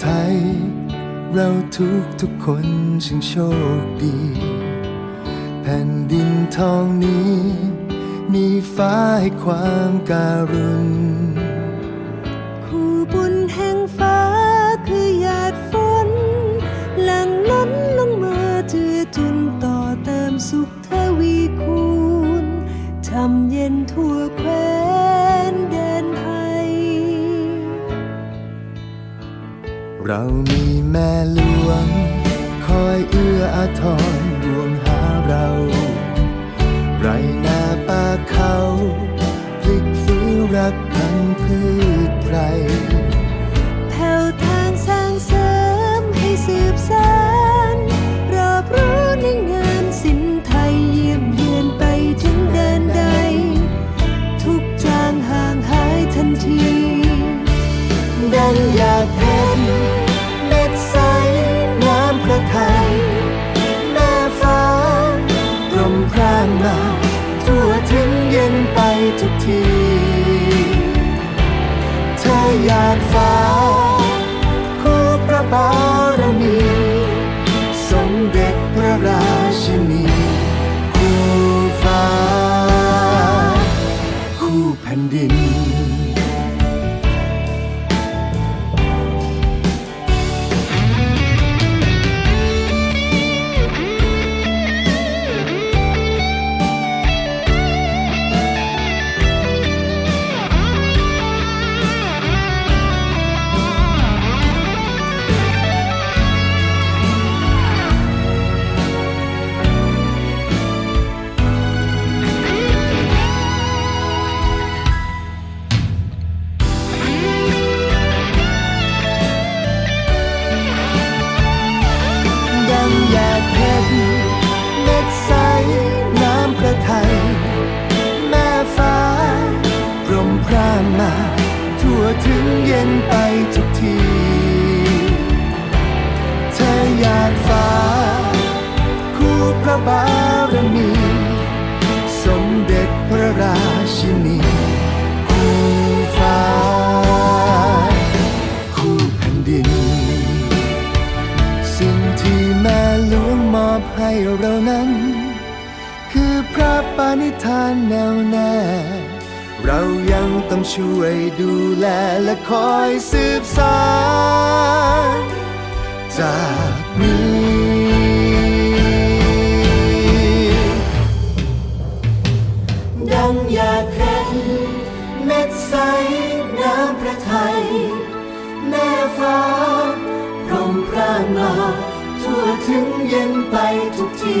เกิดเป็นคนไทย เราทุกทุกคนช่างโชคดี แผ่นดินทองนี้ มีฟ้าให้ความการุณ คู่บุญแห่งฟ้า ทุกที เธออยากฟัง ถึงเย็นไปทุกที เธออยากฟ้า คู่พระบารมี สมเด็จพระราชินีคู่ฟ้า คู่แผ่นดิน สิ่งที่แม่หลวงมอบให้เรานั้น คือพระปาณิธานแน่วแน่ เรายังต้องช่วยดูแลและคอยสืบสานจากนี้ดังอยากเห็นเม็ดใสน้ำพระทัยแม่ฟ้าพรมพรางมาทั่วถึงเย็นไปทุกที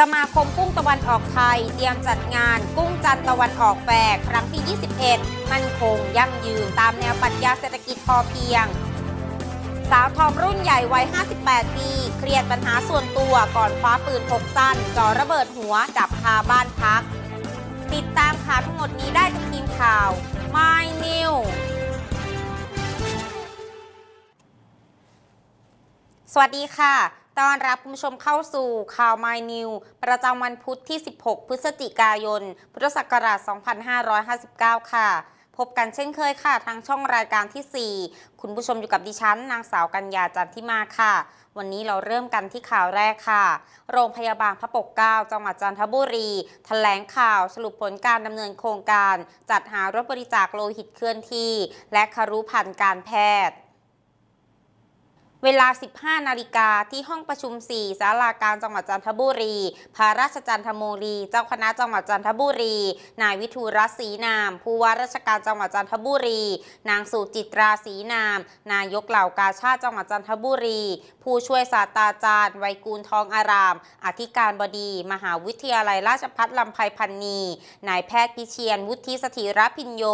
สมาคมกุ้งตะวันออกไทย เตรียมจัดงานกุ้งจันตะวันออกแฟร์ครั้งที่ 21 มั่นคงยั่งยืนตามแนวปรัชญาเศรษฐกิจพอเพียง สาวทอมรุ่นใหญ่วัย 58 ปี เครียดปัญหาส่วนตัวก่อนคว้าปืนพกสั้นจ่อระเบิดหัวดับคาบ้านพัก ติดตามข่าวทั้งหมดนี้ได้จากทีมข่าว My New สวัสดีค่ะ ต้อนรับคุณผู้ชมเข้าสู่ข่าว My New ประจำวันพุธที่ 16 พฤศจิกายน พุทธศักราช 2559 ค่ะ พบกันเช่นเคยค่ะ ทางช่องรายการที่ 4 คุณผู้ชมอยู่กับดิฉัน นางสาวกัญญาจันทิมาค่ะ วันนี้เราเริ่มกันที่ข่าวแรกค่ะ โรงพยาบาลพระปกเกล้าจังหวัดจันทบุรีแถลงข่าวสรุปผลการดำเนินโครงการ จัดหารถบริจาคโลหิตเคลื่อนที่ และคารุพันธ์การแพทย์ เวลา 15 นาฬิกาที่ห้องประชุม 4 ศาลาการจังหวัดจันทบุรี พระราชจันทโมรี เจ้าคณะจังหวัดจันทบุรี นายวิทูรศรีนาม ผู้ว่าราชการจังหวัดจันทบุรี นางสุจิตราศรีนาม นายกเหล่ากาชาติจังหวัดจันทบุรี ผู้ช่วยศาสตราจารย์ไวยกูลทองอาราม อธิการบดี มหาวิทยาลัยราชภัฏลำไพพันนี นายแพทย์พิเชียน วุฒิสถิรพินโย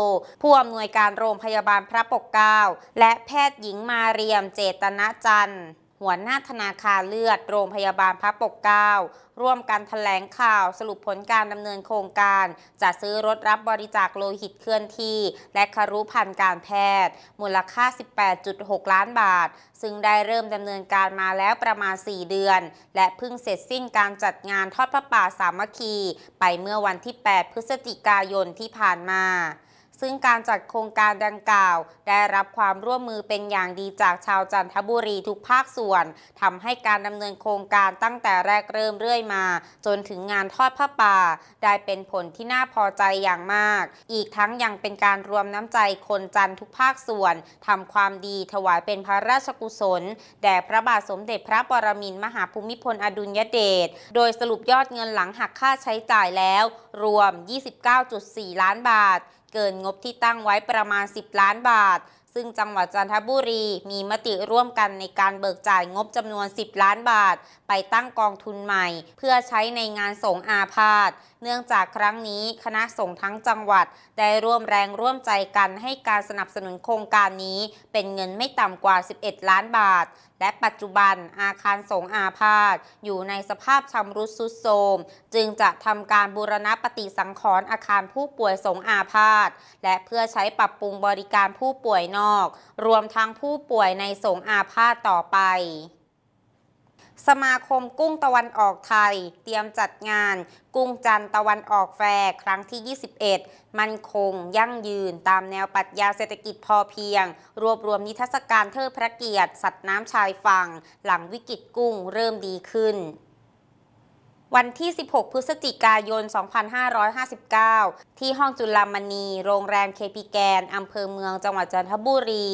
ผู้อำนวยการโรงพยาบาลพระปกเกล้า และแพทย์หญิงมาเรียม เจตนะจันทร์หัวหน้าธนาคารเลือด โรงพยาบาลพระปกเกล้าร่วมกันแถลงข่าวสรุปผลการดำเนินโครงการ จัดซื้อรถรับบริจาคโลหิตเคลื่อนที่ และคารุพันธ์การแพทย์ มูลค่า 18.6 ล้านบาท ซึ่งได้เริ่มดำเนินการมาแล้วประมาณ 4 เดือน และเพิ่งเสร็จสิ้นการจัดงานทอดพระป่าสามัคคี ไปเมื่อวันที่ 8 พฤศจิกายนที่ผ่านมา ซึ่งการจัดโครงการดังกล่าว ได้รับความร่วมมือเป็นอย่างดีจากชาวจันทบุรีทุกภาคส่วนทำให้การดำเนินโครงการตั้งแต่แรกเริ่มเรื่อยมา จนถึงงานทอดผ้าป่า ได้เป็นผลที่น่าพอใจอย่างมาก อีกทั้งยังเป็นการรวมน้ำใจคนจันทุกภาคส่วนทำความดีถวายเป็นพระราชกุศล แด่พระบาทสมเด็จพระปรมินทรมหาภูมิพลอดุลยเดช โดยสรุปยอดเงินหลังหักค่าใช้จ่ายแล้ว รวม 29.4 ล้านบาท เกินงบที่ตั้งไว้ประมาณ 10 ล้านบาท ซึ่งจังหวัดจันทบุรีมีมติร่วมกันในการเบิกจ่ายงบจำนวน 10 ล้านบาท ไปตั้งกองทุนใหม่ เพื่อใช้ในงานสงอาพาธ เนื่องจากครั้งนี้คณะสงฆ์ทั้งจังหวัดได้ร่วมแรงร่วมใจกันให้การสนับสนุนโครงการนี้ เป็นเงินไม่ต่ำกว่า 11 ล้านบาท และปัจจุบันอาคารสงอาพาธอยู่ในสภาพชำรุดทรุดโทรมจึงจะทำการบูรณะปฏิสังขรณ์อาคารผู้ป่วยสงอาพาธและเพื่อใช้ปรับปรุงบริการผู้ป่วยนอก รวมทั้งผู้ป่วยในสงอาพาธต่อไป สมาคมกุ้งตะวันออกไทย เตรียมจัดงาน กุ้งจันตะวันออกแฟร์ครั้งที่ 21 มั่นคงยั่งยืนตามแนวปรัชญาเศรษฐกิจพอเพียง รวบรวมนิทรรศการเทิดพระเกียรติ สัตว์น้ำชายฝั่ง หลังวิกฤตกุ้งเริ่มดีขึ้น วันที่ 16 พฤศจิกายน 2559 ที่ห้องจุลามณี โรงแรมเคปีแกนอำเภอเมืองจังหวัดจันทบุรี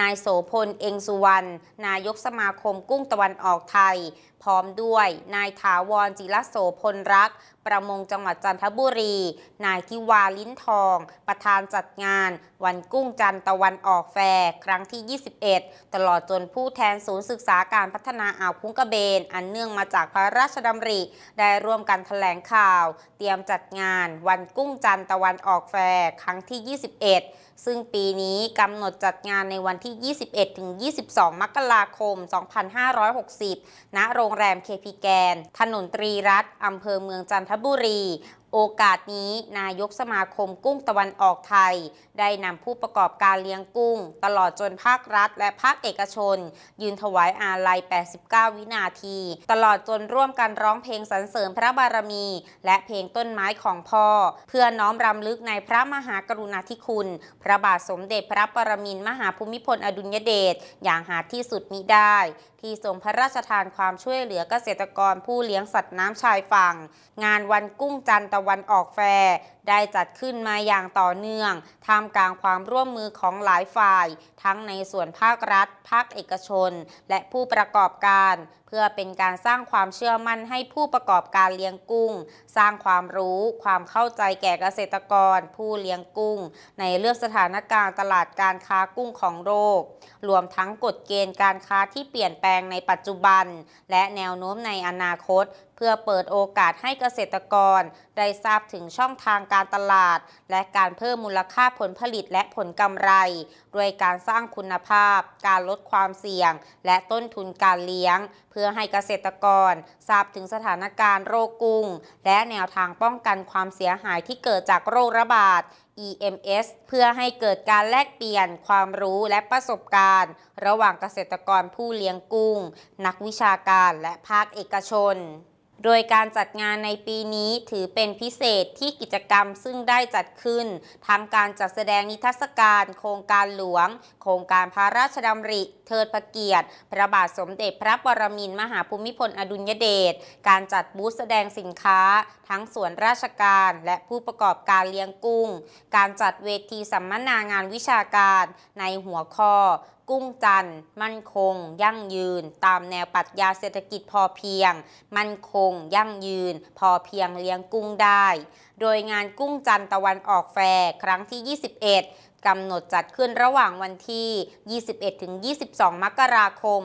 นายโสพล เองสุวรรณ นายกสมาคมกุ้งตะวันออกไทย ร้อมด้วย นายถาวรจิรโสพลรัก ประมงจังหวัดจันทบุรี นายทิวาลิ้นทอง ประธานจัดงาน วันกุ้งจันตะวันออกแฟร์ครั้งที่ 21 ตลอดจนผู้แทนศูนย์ศึกษาการพัฒนาอ่าวพุงกระเบน อันเนื่องมาจากพระราชดำริ ได้ร่วมกันแถลงข่าว เตรียมจัดงาน วันกุ้งจันตะวันออกแฟร์ครั้งที่ 21 ซึ่งปีนี้กำหนดจัดงานในวันที่ 21ถึง22 มกราคม 2560 ณ โรงแรมเคพีแกน ถนนตรีรัตน์อำเภอเมืองจันทบุรี โอกาสนี้นายกสมาคมกุ้งตะวันออกไทย ได้นำผู้ประกอบการเลี้ยงกุ้ง ตลอดจนภาครัฐ และภาคเอกชน ยืนถวายอาลัย 89 วินาที ตลอดจนร่วมกันร้องเพลงสรรเสริญพระบารมี และเพลงต้นไม้ของพ่อ เพื่อน้อมรำลึกในพระมหากรุณาธิคุณ พระบาทสมเด็จพระปรมินทรมหาภูมิพลอดุลยเดชอย่างหาที่สุดมิได้ ที่ทรงพระราชทานความช่วยเหลือเกษตรกรผู้เลี้ยงสัตว์น้ำชายฝั่ง งานวันกุ้งจันทร์ตะวันออกแฟร์ ได้จัดขึ้นมาอย่างต่อเนื่องท่ามกลางความร่วมมือของหลายฝ่าย ทั้งในส่วนภาครัฐ ภาคเอกชน และผู้ประกอบการ เพื่อเป็นการสร้างความเชื่อมั่นให้ผู้ประกอบการเลี้ยงกุ้ง สร้างความรู้ ความเข้าใจแก่เกษตรกร ผู้เลี้ยงกุ้ง ในเรื่องสถานการณ์ตลาดการค้ากุ้งของโลกรวมทั้งกฎเกณฑ์การค้าที่เปลี่ยนแปลงในปัจจุบัน และแนวโน้มในอนาคต เพื่อเปิดโอกาสให้เกษตรกร ได้ทราบถึงช่องทางการตลาด และการเพิ่มมูลค่าผลผลิตและผลกำไร ด้วยการสร้างคุณภาพ การลดความเสี่ยง และต้นทุนการเลี้ยง เพื่อให้เกษตรกร ทราบถึงสถานการณ์โรคกุ้ง และแนวทางป้องกันความเสียหายที่เกิดจากโรคระบาด EMS เพื่อให้เกิดการแลกเปลี่ยนความรู้และประสบการณ์ ระหว่างเกษตรกรผู้เลี้ยงกุ้ง นักวิชาการและภาคเอกชน โดยการจัดงานในปีนี้ถือเป็นพิเศษที่กิจกรรมซึ่งได้จัดขึ้น ทั้งการจัดแสดงนิทรรศการ โครงการหลวง โครงการพระราชดำริ เทิดพระเกียรติ พระบาทสมเด็จพระปรมินทรมหาภูมิพลอดุลยเดช การจัดบูธแสดงสินค้า ทั้งส่วนราชการและผู้ประกอบการเลี้ยงกุ้ง การจัดเวทีสัมมนางานวิชาการ ในหัวข้อ กุ้งจันทร์มั่นคง ยั่งยืน ตามแนวปรัชญาเศรษฐกิจพอเพียง มั่นคง ยั่งยืน พอเพียงเลี้ยงกุ้งได้ โดยงานกุ้งจันทร์ตะวันออกแฟร์ครั้งที่ 21กำหนดจัดขึ้นระหว่างวันที่ 21-22 มกราคม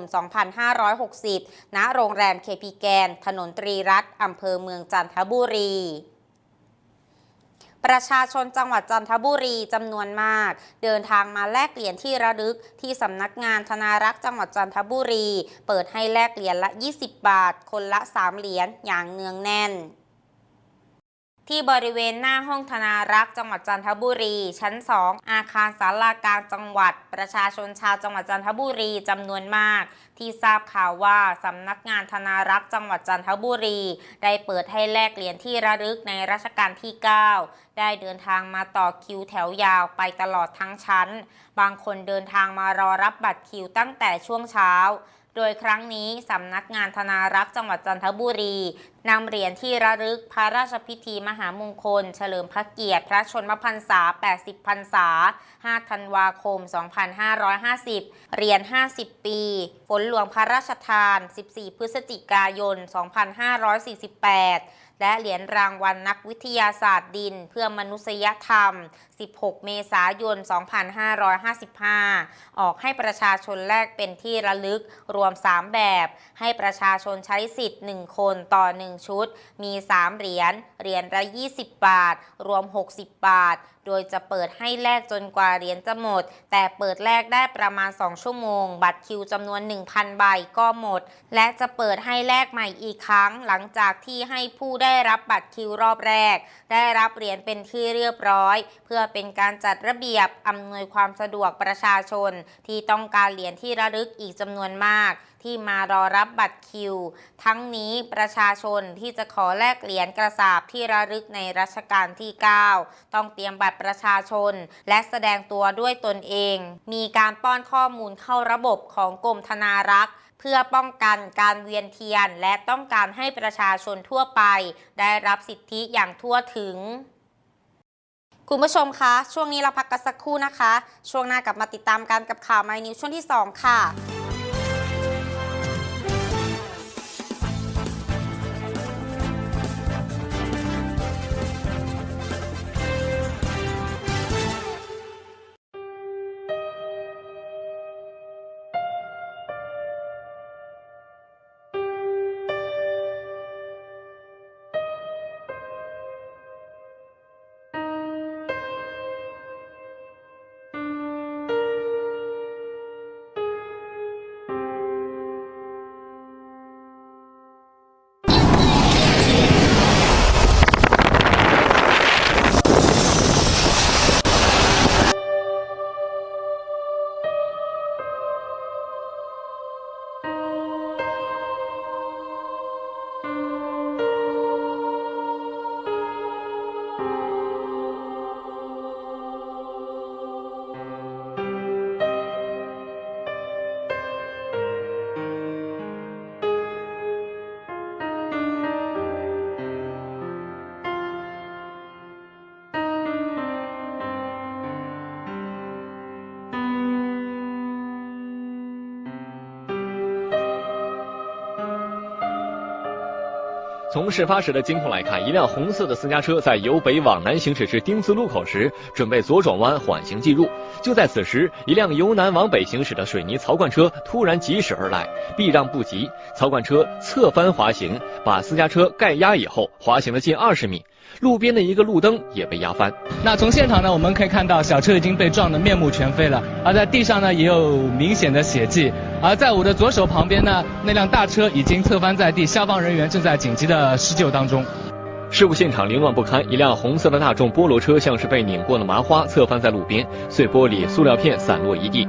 2560 ณ โรงแรมเคพีแกน ถนนตรีรัตน์อำเภอเมืองจันทบุรี ประชาชนจังหวัดจันทบุรีจำนวนมาก เดินทางมาแลกเหรียญที่ระลึกที่สำนักงานธนารักษ์จังหวัดจันทบุรี เปิดให้แลกเหรียญละ 20 บาท คนละ 3 เหรียญอย่างเนืองแน่น ที่บริเวณหน้าห้องธนารักษ์จังหวัดจันทบุรี ชั้น 2 อาคารศาลากลางจังหวัด ประชาชนชาวจังหวัดจันทบุรีจำนวนมาก ที่ทราบข่าวว่าสำนักงานธนารักษ์จังหวัดจันทบุรี ได้เปิดให้แลกเหรียญที่ระลึกในรัชกาลที่ 9 ได้เดินทางมาต่อคิวแถวยาวไปตลอดทั้งชั้น บางคนเดินทางมารอรับบัตรคิวตั้งแต่ช่วงเช้าโดยครั้งนี้สำนักงานธนารักษ์จังหวัดจันทบุรี นำเหรียญที่ระลึกพระราชพิธีมหามงคล เฉลิมพระเกียรติพระชนมพรรษา 80 พรรษา 5 ธันวาคม 2550 เหรียญ 50 ปี ฝนหลวงพระราชทาน 14 พฤศจิกายน 2548 และเหรียญรางวัลนักวิทยาศาสตร์ดินเพื่อมนุษยธรรม 16 เมษายน 2555 ออกให้ประชาชนแลกเป็นที่ระลึกรวม 3 แบบ ให้ประชาชนใช้สิทธิ์ 1 คนต่อ 1 1 ชุด มี 3 เหรียญ เหรียญละ 20 บาท รวม 60 บาท โดยจะเปิดให้แลกจนกว่าเหรียญจะหมด แต่เปิดแลกได้ประมาณ 2 ชั่วโมง บัตรคิวจำนวน 1,000 ใบก็หมด และจะเปิดให้แลกใหม่อีกครั้ง หลังจากที่ให้ผู้ได้รับบัตรคิวรอบแรก ได้รับเหรียญเป็นที่เรียบร้อย เพื่อเป็นการจัดระเบียบอำนวยความสะดวกประชาชน ที่ต้องการเหรียญที่ระลึกอีกจำนวนมาก ที่มารอรับบัตรคิว ทั้งนี้ประชาชนที่จะขอแลกเหรียญกระสาบที่ระลึกในรัชกาลที่ 9 ต้องเตรียมบัตรประชาชน และแสดงตัวด้วยตนเอง มีการป้อนข้อมูลเข้าระบบของกรมธนารักษ์เพื่อป้องกันการเวียนเทียน และต้องการให้ประชาชนทั่วไป ได้รับสิทธิอย่างทั่วถึงคุณผู้ชมคะ ช่วงนี้เราพักกันสักครู่นะคะ ช่วงหน้ากลับมาติดตามกันกับข่าวไมนิวช่วงที่ 2 ค่ะ 从事发时的监控来看，一辆红色的私家车在由北往南行驶至丁字路口时，准备左转弯缓行进入。就在此时，一辆由南往北行驶的水泥槽罐车突然疾驶而来，避让不及，槽罐车侧翻滑行，把私家车盖压以后，滑行了近二十米。路边的一个路灯也被压翻。那从现场呢，我们可以看到小车已经被撞得面目全非了，而在地上呢也有明显的血迹。而在我的左手旁边呢，那辆大车已经侧翻在地，消防人员正在紧急的施救当中。事故现场凌乱不堪，一辆红色的大众菠萝车像是被拧过的麻花，侧翻在路边，碎玻璃、塑料片散落一地。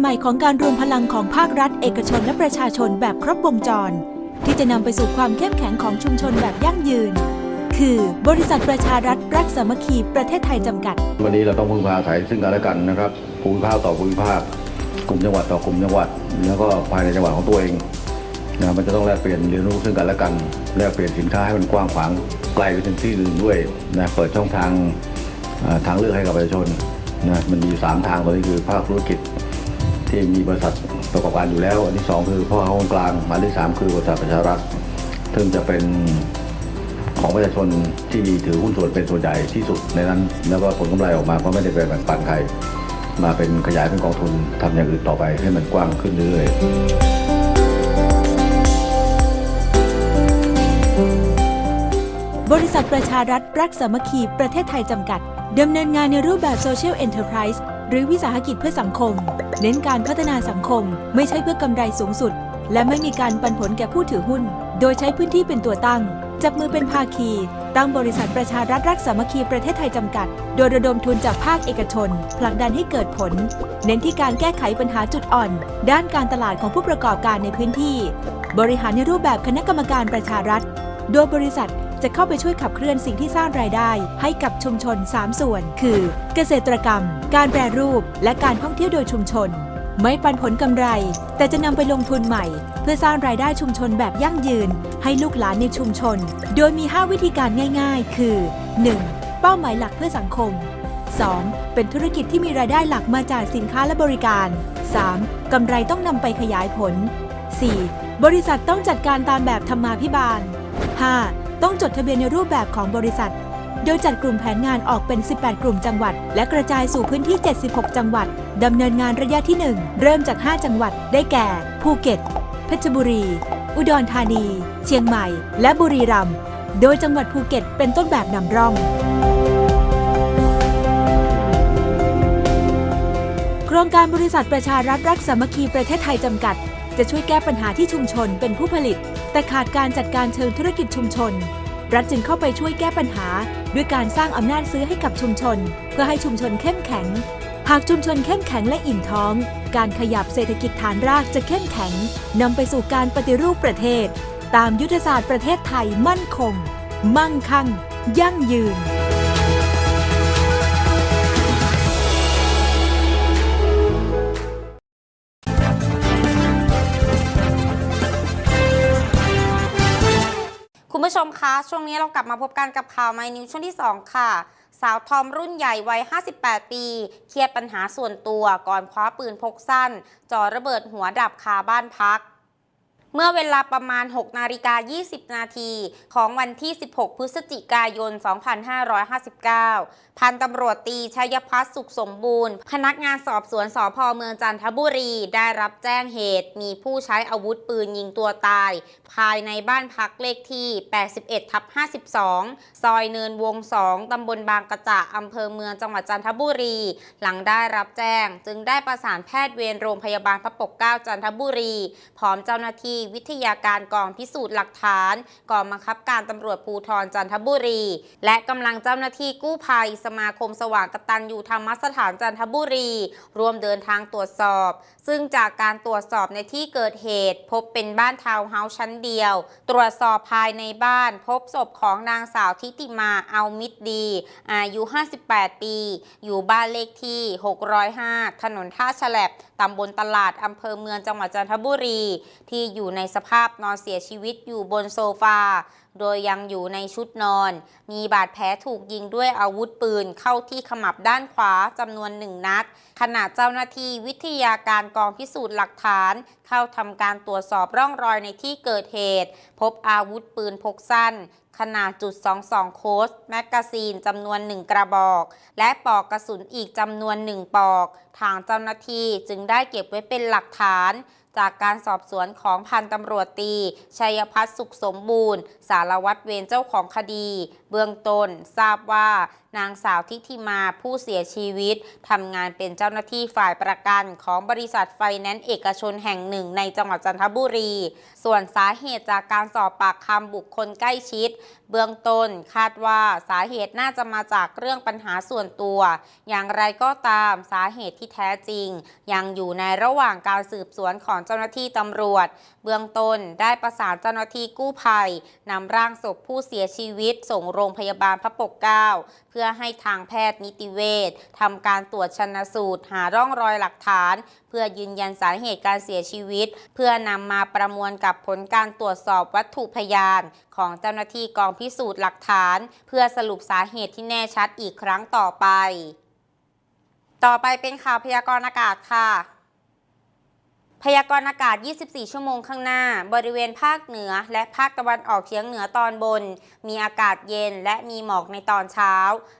ใหม่ของการรวมพลังของภาครัฐ เอกชนและประชาชนแบบครบวงจร ที่จะนำไปสู่ความเข้มแข็งของชุมชนแบบยั่งยืน คือบริษัทประชารัฐรักสามัคคีประเทศไทยจำกัด วันนี้เราต้องพึ่งพาอาศัยซึ่งกันและกันนะครับภูมิภาคต่อภูมิภาคกลุ่มจังหวัดต่อกลุ่มจังหวัด แล้วก็ภายในจังหวัดของตัวเองนะมันจะต้องแลกเปลี่ยนเรียนรู้ซึ่งกันและกันแลกเปลี่ยนสินค้าให้มันกว้างขวางไกลไปถึงที่อื่นด้วยนะเปิดช่องทางทางเลือกให้กับประชาชนนะมันมีอยู่สามทางตอนนี้คือภาคธุรกิจ ที่มีบริษัทประกอบการอยู่แล้ว อันที่สองคือพ่อค้าคนกลางอันที่สามคือบริษัทประชารัฐซึ่งจะเป็นของประชาชนที่มีถือหุ้นส่วนเป็นส่วนใหญ่ที่สุดในนั้น แล้วก็ผลกำไรออกมาก็ไม่ได้ไปแบ่งปันใคร มาเป็นขยายเป็นกองทุนทำอย่างอื่นต่อไปให้มันกว้างขึ้นเรื่อยบริษัทประชารัฐรักสามัคคีประเทศไทยจำกัดดำเนินงานในรูปแบบ Social Enterprise หรือวิสาหกิจเพื่อสังคม เน้นการพัฒนาสังคม ไม่ใช่เพื่อกำไรสูงสุด และไม่มีการปันผลแก่ผู้ถือหุ้น โดยใช้พื้นที่เป็นตัวตั้ง จับมือเป็นภาคี ตั้งบริษัทประชารัฐรักสามัคคีประเทศไทยจำกัด โดยระดมทุนจากภาคเอกชน ผลักดันให้เกิดผล เน้นที่การแก้ไขปัญหาจุดอ่อน ด้านการตลาดของผู้ประกอบการในพื้นที่ บริหารในรูปแบบคณะกรรมการประชารัฐ โดยบริษัท จะเข้าไปช่วยขับเคลื่อนสิ่งที่สร้างรายได้ ให้กับชุมชน 3 ส่วน คือ เกษตรกรรม การแปรรูป และการท่องเที่ยวโดยชุมชน ไม่ปันผลกำไร แต่จะนำไปลงทุนใหม่ เพื่อสร้างรายได้ชุมชนแบบยั่งยืน ให้ลูกหลานในชุมชน โดยมี 5 วิธีการง่าย ๆ คือ 1. เป้าหมายหลักเพื่อสังคม 2. เป็นธุรกิจที่มีรายได้หลักมาจากสินค้าและบริการ 3. กำไรต้องนำไปขยายผล 4. บริษัทต้องจัดการตามแบบธรรมาภิบาล 5. ต้องจดทะเบียนในรูปแบบของบริษัท โดยจัดกลุ่มแผนงานออกเป็น 18 กลุ่มจังหวัด และกระจายสู่พื้นที่ 76 จังหวัด ดำเนินงานระยะที่ 1 เริ่มจาก 5 จังหวัด ได้แก่ ภูเก็ต เพชรบุรี อุดรธานี เชียงใหม่ และบุรีรัมย์ โดยจังหวัดภูเก็ตเป็นต้นแบบนำร่องโครงการบริษัทประชารัฐรักสามัคคีประเทศไทยจำกัด จะช่วยแก้ปัญหาที่ชุมชนเป็นผู้ผลิต แต่ขาดการจัดการเชิงธุรกิจชุมชน รัฐจึงเข้าไปช่วยแก้ปัญหา ด้วยการสร้างอำนาจซื้อให้กับชุมชน เพื่อให้ชุมชนเข้มแข็ง หากชุมชนเข้มแข็งและอิ่มท้อง การขยับเศรษฐกิจฐานรากจะเข้มแข็งนำไปสู่การปฏิรูปประเทศ ตามยุทธศาสตร์ประเทศไทยมั่นคง มั่งคั่ง ยั่งยืน ผู้ชมคะ ช่วงนี้เรากลับมาพบกันกับข่าวไมนิวช่วงที่ 2 ค่ะ สาวทอมรุ่นใหญ่วัย 58 ปี เครียดปัญหาส่วนตัวก่อนคว้าปืนพกสั้น จ่อระเบิดหัวดับคาบ้านพัก เมื่อเวลาประมาณ 6 นาฬิกา 20 นาที ของวันที่ 16 พฤศจิกายน 2559 พันตำรวจตีชัยพัฒน์สุขสมบูรณ์ พนักงานสอบสวนสพเมืองจันทบุรี ได้รับแจ้งเหตุ มีผู้ใช้อาวุธปืนยิงตัวตาย ภายในบ้านพักเลขที่ 81 ทับ 52 ซอยเนินวง 2 ตำบลบางกระจะอำเภอเมืองจังหวัดจันทบุรี หลังได้รับแจ้ง จึงได้ประสานแพทย์เวรโรงพยาบาลพระปกเกล้าจันทบุรี พร้อมเจ้าหน้าที่วิทยาการกองพิสูจน์หลักฐานกองบังคับการตำรวจภูธรจันทบุรี และกำลังเจ้าหน้าที่กู้ภัย สมาคมสว่างกตัญญูธรรมสถานจันทบุรี รวมเดินทางตรวจสอบ ซึ่งจากการตรวจสอบในที่เกิดเหตุ พบเป็นบ้านทาวน์เฮาส์ชั้นเดียว ตรวจสอบภายในบ้าน พบศพของนางสาวทิติมาเอามิตรดี อายุ 58 ปี อยู่บ้านเลขที่ 605 ถนนท่าฉลับตำบลตลาดอำเภอเมืองจังหวัดจันทบุรี ที่อยูู่่ในสภาพนอนเสียชีวิตอยู่บนโซฟา โดยยังอยู่ในชุดนอน มีบาดแผลถูกยิงด้วยอาวุธปืนเข้าที่ขมับด้านขวาจำนวนหนึ่งนัด ขณะเจ้าหน้าที่วิทยาการกองพิสูจน์หลักฐาน เข้าทำการตรวจสอบร่องรอยในที่เกิดเหตุ พบอาวุธปืนพกสั้นขนาดจุด22 โคสแมกกาซีนจำนวน 1 กระบอก และปลอกกระสุนอีกจำนวน 1ปลอก ทางเจ้าหน้าที่จึงได้เก็บไว้เป็นหลักฐาน จากการสอบสวนของพันตำรวจตี ชัยพัฒน์สุขสมบูรณ์ สารวัตรเวรเจ้าของคดี เบื้องต้นทราบว่านางสาวทิติมาผู้เสียชีวิตทำงานเป็นเจ้าหน้าที่ฝ่ายประกันของบริษัทไฟแนนซ์เอกชนแห่งหนึ่งในจังหวัดจันทบุรี ส่วนสาเหตุจากการสอบปากคำบุคคลใกล้ชิด เบื้องต้นคาดว่าสาเหตุน่าจะมาจากเรื่องปัญหาส่วนตัว อย่างไรก็ตามสาเหตุที่แท้จริง ยังอยู่ในระหว่างการสืบสวนของเจ้าหน้าที่ตำรวจ เบื้องต้นได้ประสานเจ้าหน้าที่กู้ภัยนำร่างศพผู้เสียชีวิต ส่งโรงพยาบาลพระปกเกล้าเพื่อื่อให้ทางแพทย์นิติเวชทำการตรวจชนสูตร หาร่องรอยหลักฐาน เพื่อยืนยันสาเหตุการเสียชีวิต เพื่อนำมาประมวลกับผลการตรวจสอบวัตถุพยาน ของเจ้าหน้าที่กองพิสูจน์หลักฐาน เพื่อสรุปสาเหตุที่แน่ชัดอีกครั้งต่อไป ต่อไปเป็นข่าวพยากรณ์อากาศค่ะ พยากรณ์อากาศ 24 ชั่วโมงข้างหน้า บริเวณภาคเหนือ และภาคตะวันออกเฉียงเหนือตอนบน มีอากาศเย็นและมีหมอกในตอนเช้า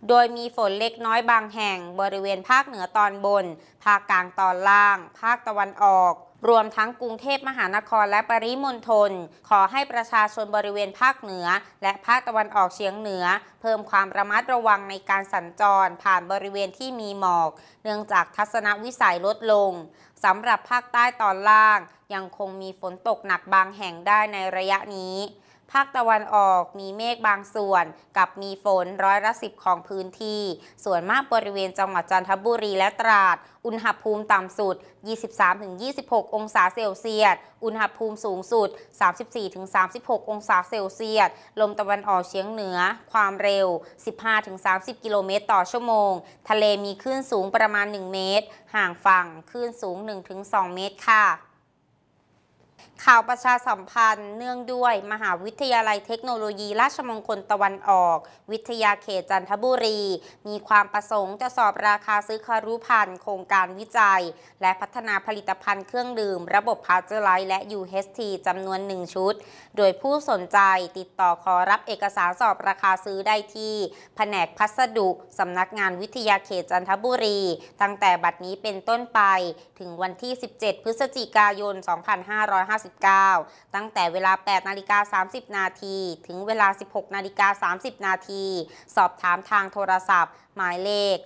โดยมีฝนเล็กน้อยบางแห่ง บริเวณภาคเหนือตอนบน ภาคกลางตอนล่าง ภาคตะวันออก รวมทั้งกรุงเทพมหานครและปริมณฑลขอให้ประชาชนบริเวณภาคเหนือ และภาคตะวันออกเฉียงเหนือ เพิ่มความระมัดระวังในการสัญจรผ่านบริเวณที่มีหมอก เนื่องจากทัศนวิสัยลดลงสำหรับภาคใต้ตอนล่าง ยังคงมีฝนตกหนักบางแห่งได้ในระยะนี้ ภาคตะวันออกมีเมฆบางส่วน กับมีฝนร้อยละสิบของพื้นที่ ส่วนมากบริเวณจังหวัดจันทบุรีและตราด อุณหภูมิต่ำสุด 23-26 องศาเซลเซียส อุณหภูมิสูงสุด 34-36 องศาเซลเซียส ลมตะวันออกเฉียงเหนือ ความเร็ว 15-30 กิโลเมตรต่อชั่วโมง ทะเลมีคลื่นสูงประมาณ 1 เมตร ห่างฝั่งคลื่นสูง 1-2 เมตรค่ะ ข่าวประชาสัมพันธ์เนื่องด้วยมหาวิทยาลัยเทคโนโลยี ราชมงคลตะวันออก วิทยาเขตจันทบุรี มีความประสงค์จะสอบราคาซื้อคารุพันธ์โครงการวิจัย และพัฒนาผลิตภัณฑ์เครื่องดื่ม ระบบพาสเจอร์ไลท์และ UHT จำนวน 1 ชุด โดยผู้สนใจติดต่อขอรับเอกสารสอบราคาซื้อได้ที่ แผนกพัสดุสำนักงานวิทยาเขตจันทบุรี ตั้งแต่บัดนี้เป็นต้นไปถึงวันที่ 17 พฤศจิกายน2559 ตั้งแต่เวลา 8 นาฬิกา 30 นาที ถึงเวลา 16 นาฬิกา 30 นาที สอบถามทางโทรศัพท์ หมายเลข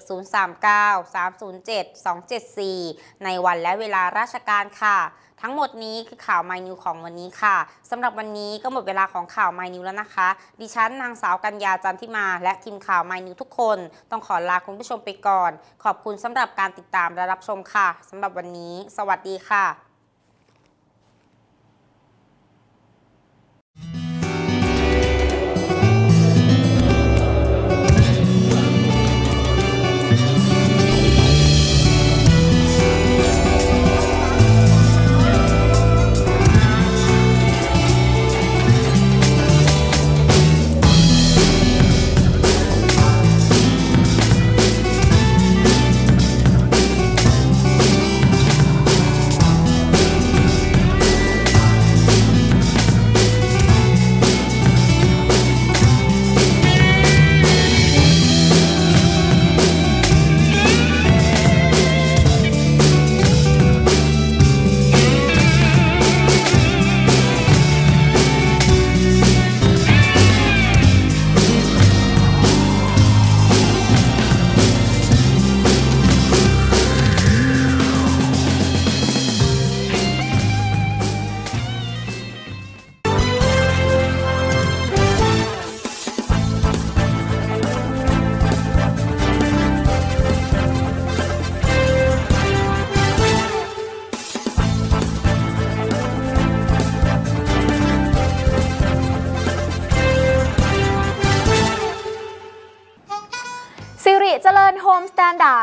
039-307-274 ในวันและเวลาราชการค่ะ ทั้งหมดนี้คือข่าว My New ของวันนี้ค่ะ สำหรับวันนี้ก็หมดเวลาของข่าว My New แล้วนะคะ ดิฉันนางสาวกัญญาจันทิมา และทีมข่าว My New ทุกคน ต้องขอลาคุณผู้ชมไปก่อน ขอบคุณสำหรับการติดตามและรับชมค่ะ สำหรับวันนี้ สวัสดีค่ะ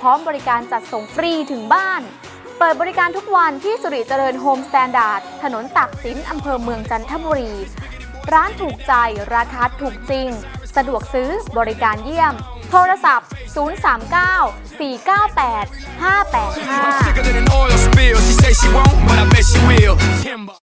พร้อมบริการจัดส่งฟรีถึงบ้าน เปิดบริการทุกวันที่สุริเจริญโฮมสแตนดาร์ดถนนตากสินอำเภอเมืองจันทบุรี ร้านถูกใจ ราคาถูกจริง สะดวกซื้อบริการเยี่ยม โทรศัพท์ 039 498 585